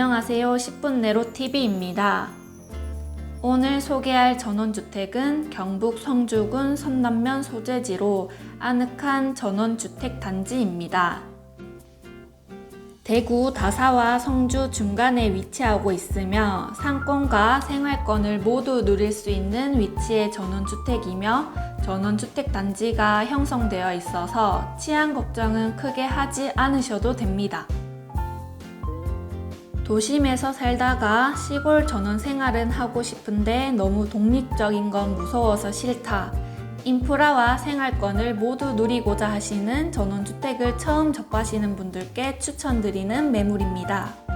안녕하세요. 10분 내로 TV입니다. 오늘 소개할 전원주택은 경북 성주군 선남면 소재지로 아늑한 전원주택 단지입니다. 대구 다사와 성주 중간에 위치하고 있으며 상권과 생활권을 모두 누릴 수 있는 위치의 전원주택이며 전원주택 단지가 형성되어 있어서 치안 걱정은 크게 하지 않으셔도 됩니다. 도심에서 살다가 시골 전원 생활은 하고 싶은데 너무 독립적인 건 무서워서 싫다. 인프라와 생활권을 모두 누리고자 하시는 전원주택을 처음 접하시는 분들께 추천드리는 매물입니다.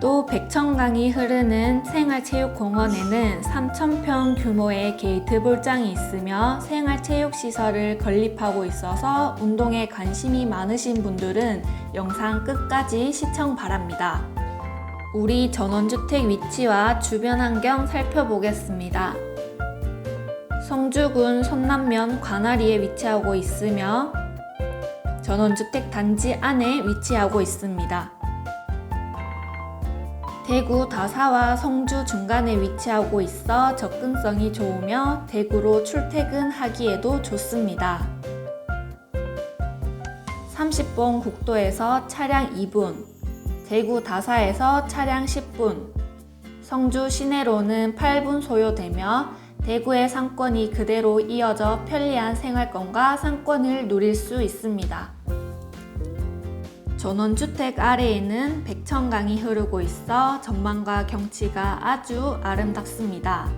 또 백천강이 흐르는 생활체육공원에는 3,000평 규모의 게이트 볼장이 있으며 생활체육시설을 건립하고 있어서 운동에 관심이 많으신 분들은 영상 끝까지 시청 바랍니다. 우리 전원주택 위치와 주변 환경 살펴보겠습니다. 성주군 선남면 관아리에 위치하고 있으며 전원주택 단지 안에 위치하고 있습니다. 대구 다사와 성주 중간에 위치하고 있어 접근성이 좋으며 대구로 출퇴근하기에도 좋습니다. 30번 국도에서 차량 2분, 대구 다사에서 차량 10분, 성주 시내로는 8분 소요되며 대구의 상권이 그대로 이어져 편리한 생활권과 상권을 누릴 수 있습니다. 전원주택 아래에는 백천강이 흐르고 있어 전망과 경치가 아주 아름답습니다.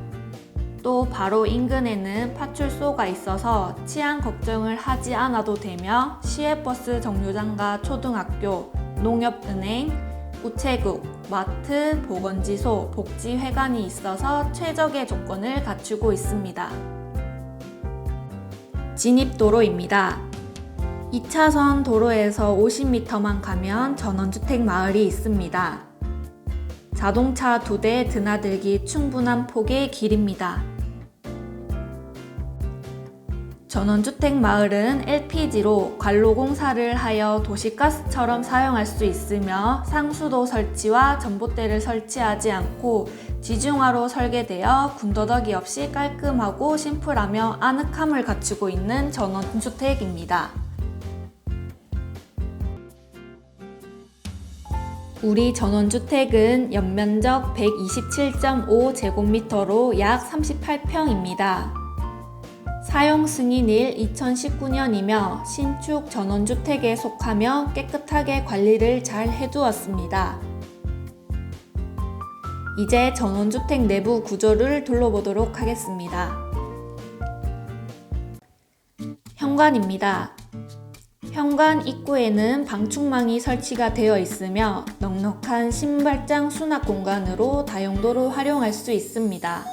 또 바로 인근에는 파출소가 있어서 치안 걱정을 하지 않아도 되며 시외버스 정류장과 초등학교, 농협은행, 우체국, 마트, 보건지소, 복지회관이 있어서 최적의 조건을 갖추고 있습니다. 진입도로입니다. 2차선 도로에서 50m만 가면 전원주택 마을이 있습니다. 자동차 두 대 드나들기 충분한 폭의 길입니다. 전원주택 마을은 LPG로 관로 공사를 하여 도시가스처럼 사용할 수 있으며 상수도 설치와 전봇대를 설치하지 않고 지중화로 설계되어 군더더기 없이 깔끔하고 심플하며 아늑함을 갖추고 있는 전원주택입니다. 우리 전원주택은 연면적 127.5제곱미터로 약 38평입니다. 사용 승인일 2019년이며 신축 전원주택에 속하며 깨끗하게 관리를 잘 해두었습니다. 이제 전원주택 내부 구조를 둘러보도록 하겠습니다. 현관입니다. 현관 입구에는 방충망이 설치가 되어 있으며 넉넉한 신발장 수납 공간으로 다용도로 활용할 수 있습니다.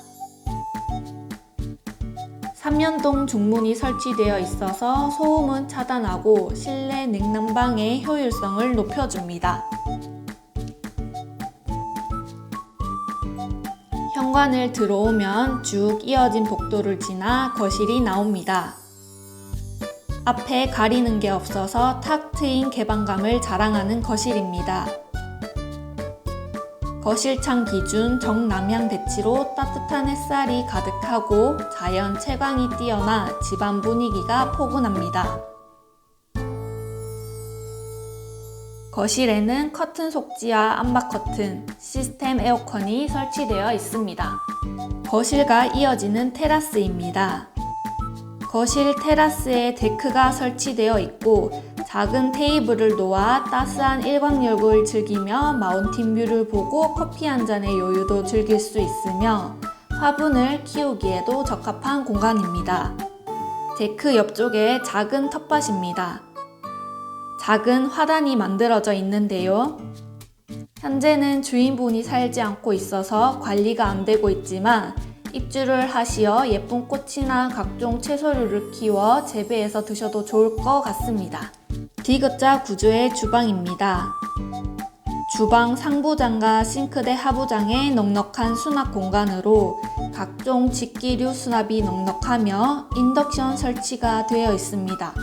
3연동 중문이 설치되어 있어서 소음은 차단하고 실내 냉난방의 효율성을 높여줍니다. 현관을 들어오면 쭉 이어진 복도를 지나 거실이 나옵니다. 앞에 가리는 게 없어서 탁 트인 개방감을 자랑하는 거실입니다. 거실창 기준 정남향 배치로 따뜻한 햇살이 가득하고 자연 채광이 뛰어나 집안 분위기가 포근합니다. 거실에는 커튼 속지와 암막 커튼, 시스템 에어컨이 설치되어 있습니다. 거실과 이어지는 테라스입니다. 거실 테라스에 데크가 설치되어 있고 작은 테이블을 놓아 따스한 일광욕을 즐기며 마운틴 뷰를 보고 커피 한 잔의 여유도 즐길 수 있으며 화분을 키우기에도 적합한 공간입니다. 데크 옆쪽에 작은 텃밭입니다. 작은 화단이 만들어져 있는데요. 현재는 주인분이 살지 않고 있어서 관리가 안 되고 있지만 입주를 하시어 예쁜 꽃이나 각종 채소류를 키워 재배해서 드셔도 좋을 것 같습니다. 디귿자 구조의 주방입니다. 주방 상부장과 싱크대 하부장의 넉넉한 수납 공간으로 각종 직기류 수납이 넉넉하며 인덕션 설치가 되어 있습니다.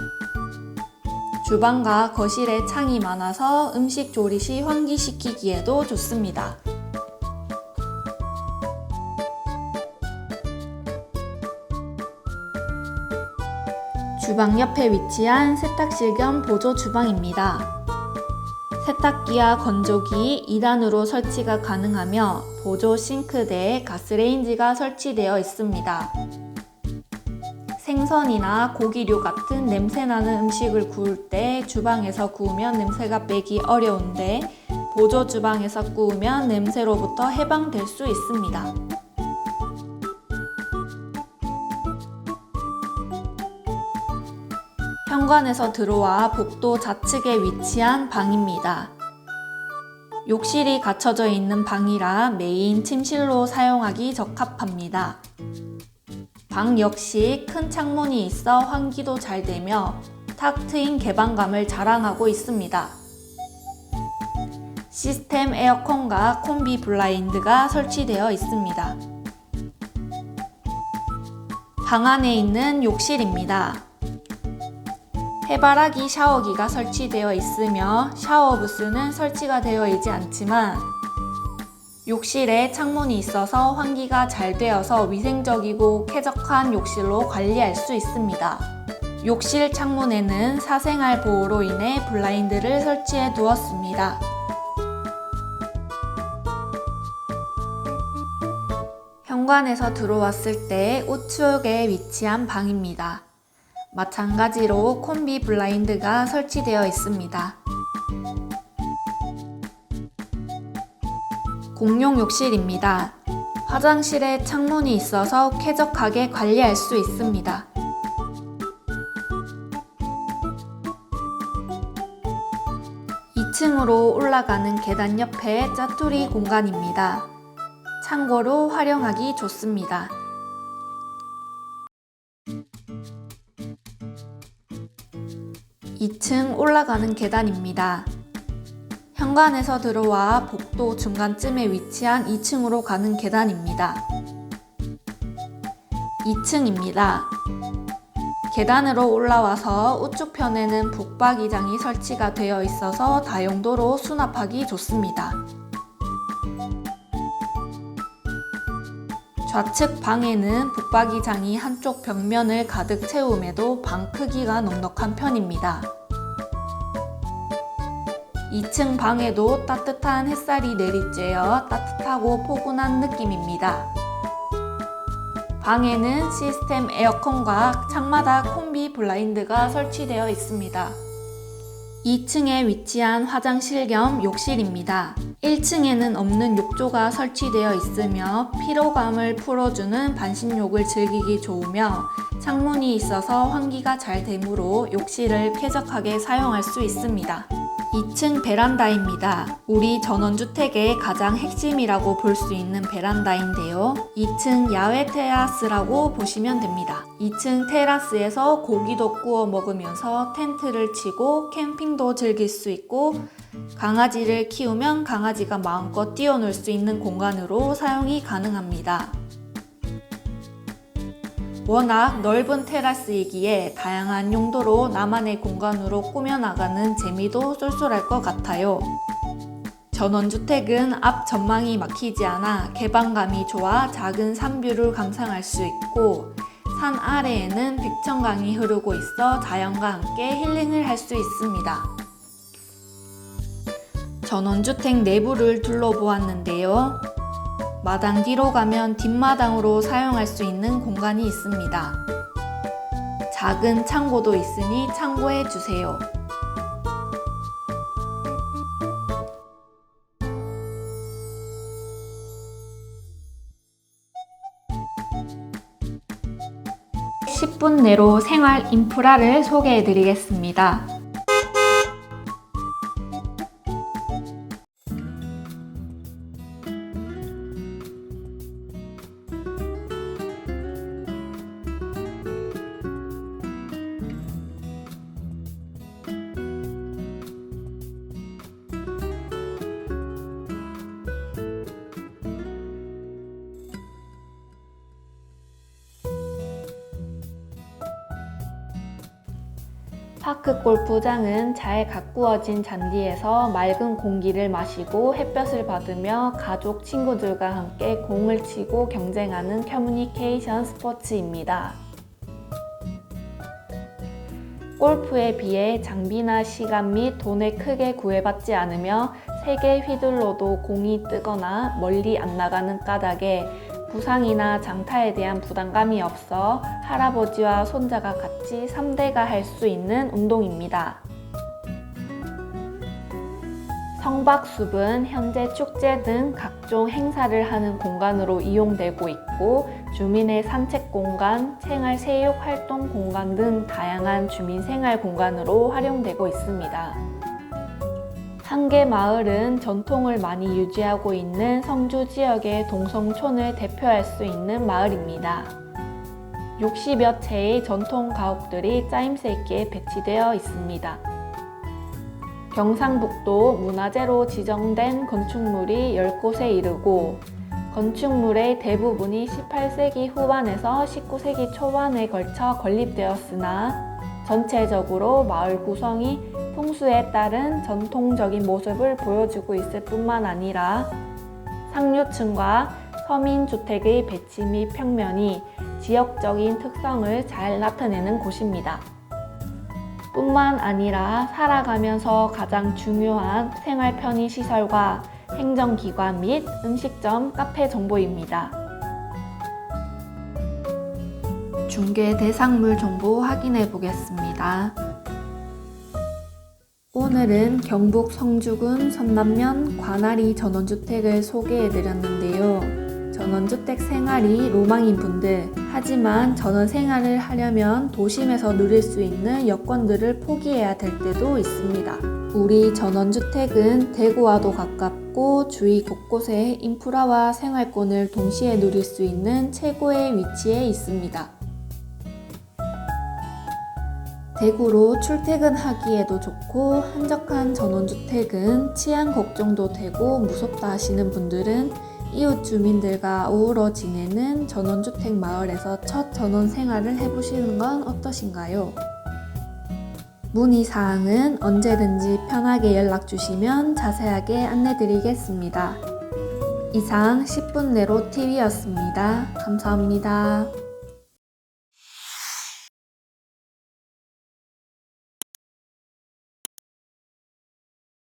주방과 거실에 창이 많아서 음식 조리 시 환기시키기에도 좋습니다. 주방 옆에 위치한 세탁실 겸 보조 주방입니다. 세탁기와 건조기 2단으로 설치가 가능하며 보조 싱크대에 가스레인지가 설치되어 있습니다. 생선이나 고기류 같은 냄새나는 음식을 구울 때 주방에서 구우면 냄새가 빼기 어려운데 보조 주방에서 구우면 냄새로부터 해방될 수 있습니다. 현관에서 들어와 복도 좌측에 위치한 방입니다. 욕실이 갖춰져 있는 방이라 메인 침실로 사용하기 적합합니다. 방 역시 큰 창문이 있어 환기도 잘 되며 탁 트인 개방감을 자랑하고 있습니다. 시스템 에어컨과 콤비 블라인드가 설치되어 있습니다. 방 안에 있는 욕실입니다. 해바라기 샤워기가 설치되어 있으며 샤워 부스는 설치가 되어 있지 않지만 욕실에 창문이 있어서 환기가 잘 되어서 위생적이고 쾌적한 욕실로 관리할 수 있습니다. 욕실 창문에는 사생활 보호로 인해 블라인드를 설치해 두었습니다. 현관에서 들어왔을 때 우측에 위치한 방입니다. 마찬가지로 콤비 블라인드가 설치되어 있습니다. 공용 욕실입니다. 화장실에 창문이 있어서 쾌적하게 관리할 수 있습니다. (2층으로) 올라가는 계단 옆에 짜투리 공간입니다. 창고로 활용하기 좋습니다. 2층 올라가는 계단입니다. 현관에서 들어와 복도 중간쯤에 위치한 2층으로 가는 계단입니다. 2층입니다. 계단으로 올라와서 우측편에는 북박이장이 설치가 되어 있어서 다용도로 수납하기 좋습니다. 좌측 방에는 북박이장이 한쪽 벽면을 가득 채움에도 방 크기가 넉넉한 편입니다. 2층 방에도 따뜻한 햇살이 내리쬐어 따뜻하고 포근한 느낌입니다. 방에는 시스템 에어컨과 창마다 콤비 블라인드가 설치되어 있습니다. 2층에 위치한 화장실 겸 욕실입니다. 1층에는 없는 욕조가 설치되어 있으며 피로감을 풀어주는 반신욕을 즐기기 좋으며 창문이 있어서 환기가 잘 되므로 욕실을 쾌적하게 사용할 수 있습니다. 2층 베란다입니다. 우리 전원주택의 가장 핵심이라고 볼 수 있는 베란다인데요. 2층 야외 테라스라고 보시면 됩니다. 2층 테라스에서 고기도 구워 먹으면서 텐트를 치고 캠핑도 즐길 수 있고 강아지를 키우면 강아지가 마음껏 뛰어놀 수 있는 공간으로 사용이 가능합니다. 워낙 넓은 테라스이기에 다양한 용도로 나만의 공간으로 꾸며나가는 재미도 쏠쏠할 것 같아요. 전원주택은 앞 전망이 막히지 않아 개방감이 좋아 작은 산뷰를 감상할 수 있고 산 아래에는 백천강이 흐르고 있어 자연과 함께 힐링을 할 수 있습니다. 전원주택 내부를 둘러보았는데요. 마당 뒤로 가면 뒷마당으로 사용할 수 있는 공간이 있습니다. 작은 창고도 있으니 참고해 주세요. (10분) 내로 생활 인프라를 소개해 드리겠습니다. 파크 골프장은 잘 가꾸어진 잔디에서 맑은 공기를 마시고 햇볕을 받으며 가족, 친구들과 함께 공을 치고 경쟁하는 커뮤니케이션 스포츠입니다. 골프에 비해 장비나 시간 및 돈을 크게 구애받지 않으며 세게 휘둘러도 공이 뜨거나 멀리 안 나가는 까닭에 부상이나 장타에 대한 부담감이 없어 할아버지와 손자가 같이 3대가 할 수 있는 운동입니다. 성박숲은 현재 축제 등 각종 행사를 하는 공간으로 이용되고 있고 주민의 산책 공간, 생활 세육 활동 공간 등 다양한 주민 생활 공간으로 활용되고 있습니다. 한계 마을은 전통을 많이 유지하고 있는 성주 지역의 동성촌을 대표할 수 있는 마을입니다. 60여 채의 전통 가옥들이 짜임새 있게 배치되어 있습니다. 경상북도 문화재로 지정된 건축물이 10곳에 이르고 건축물의 대부분이 18세기 후반에서 19세기 초반에 걸쳐 건립되었으나 전체적으로 마을 구성이 풍수에 따른 전통적인 모습을 보여주고 있을 뿐만 아니라 상류층과 서민주택의 배치 및 평면이 지역적인 특성을 잘 나타내는 곳입니다. 뿐만 아니라 살아가면서 가장 중요한 생활 편의 시설과 행정기관 및 음식점, 카페 정보입니다. 중개 대상물 정보 확인해 보겠습니다. 오늘은 경북 성주군 선남면 관아리 전원주택을 소개해 드렸는데요. 전원주택 생활이 로망인 분들, 하지만 전원 생활을 하려면 도심에서 누릴 수 있는 여건들을 포기해야 될 때도 있습니다. 우리 전원주택은 대구와도 가깝고 주위 곳곳에 인프라와 생활권을 동시에 누릴 수 있는 최고의 위치에 있습니다. 대구로 출퇴근하기에도 좋고 한적한 전원주택은 치안 걱정도 되고 무섭다 하시는 분들은 이웃 주민들과 어우러 지내는 전원주택 마을에서 첫 전원 생활을 해보시는 건 어떠신가요? 문의 사항은 언제든지 편하게 연락 주시면 자세하게 안내 드리겠습니다. 이상 10분 내로 TV였습니다. 감사합니다.